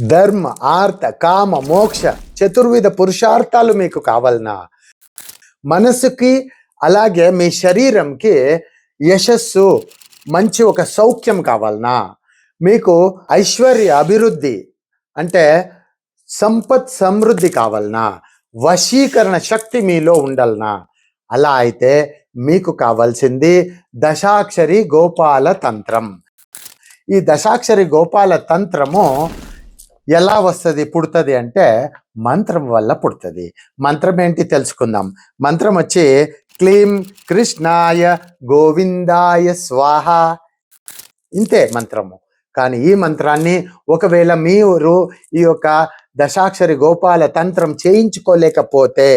ధర్మ ఆర్త కామ మోక్ష చతుర్విధ పురుషార్థాలు మీకు కావాలనా? మనసుకి అలాగే మీ శరీరంకి యశస్సు మంచి ఒక సౌఖ్యం కావాలనా? మీకు ఐశ్వర్య అభివృద్ధి అంటే సంపత్ సమృద్ధి కావాలనా? వశీకరణ శక్తి మీలో ఉండాలనా? అలా అయితే మీకు కావాల్సింది దశాక్షరి గోపాల తంత్రం. ఈ దశాక్షరి గోపాల తంత్రము ఎలా వస్తుంది పుడుతుంది అంటే మంత్రం వల్ల పుడుతుంది. మంత్రం ఏంటి తెలుసుకుందాం. మంత్రం వచ్చి క్లీం కృష్ణాయ గోవిందాయ స్వాహ. ఇంతే మంత్రము. కానీ ఈ మంత్రాన్ని ఒకవేళ మీరు ఈ యొక్క దశాక్షరి గోపాల తంత్రం చేయించుకోలేకపోతే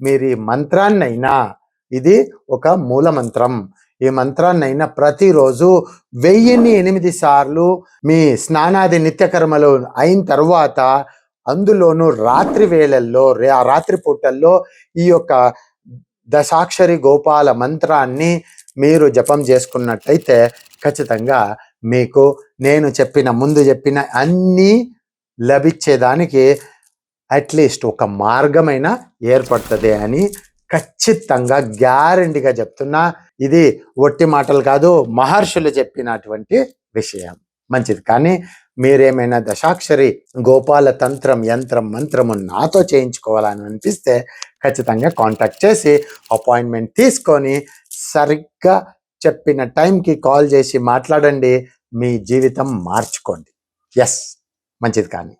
మీరు ఈ మంత్రాన్నైనా ఇది ఒక మూల మంత్రం ఈ మంత్రాన్నైనా ప్రతిరోజు వెయ్యిన్ని ఎనిమిది సార్లు మీ స్నానాది నిత్యకర్మలు అయిన తర్వాత అందులోనూ రాత్రి వేళల్లో రే- ఆ రాత్రి పూటల్లో ఈ యొక్క దశాక్షరి గోపాల మంత్రాన్ని మీరు జపం చేసుకున్నట్టయితే ఖచ్చితంగా మీకు నేను చెప్పిన ముందు చెప్పిన అన్నీ లభించేదానికి అట్లీస్ట్ ఒక మార్గమైన ఏర్పడుతుంది అని ఖచ్చితంగా గ్యారంటీగా చెప్తున్నా ఇది ఒట్టి మాటలు కాదు మహర్షులు చెప్పినటువంటి విషయం. మంచిది. కానీ మీరేమైనా దశాక్షరి గోపాల తంత్రం యంత్రం మంత్రము నాతో చేయించుకోవాలని అనిపిస్తే ఖచ్చితంగా కాంటాక్ట్ చేసి అపాయింట్మెంట్ తీసుకొని సరిగ్గా చెప్పిన టైంకి కాల్ చేసి మాట్లాడండి మీ జీవితం మార్చుకోండి. ఎస్ మంచిది కానీ.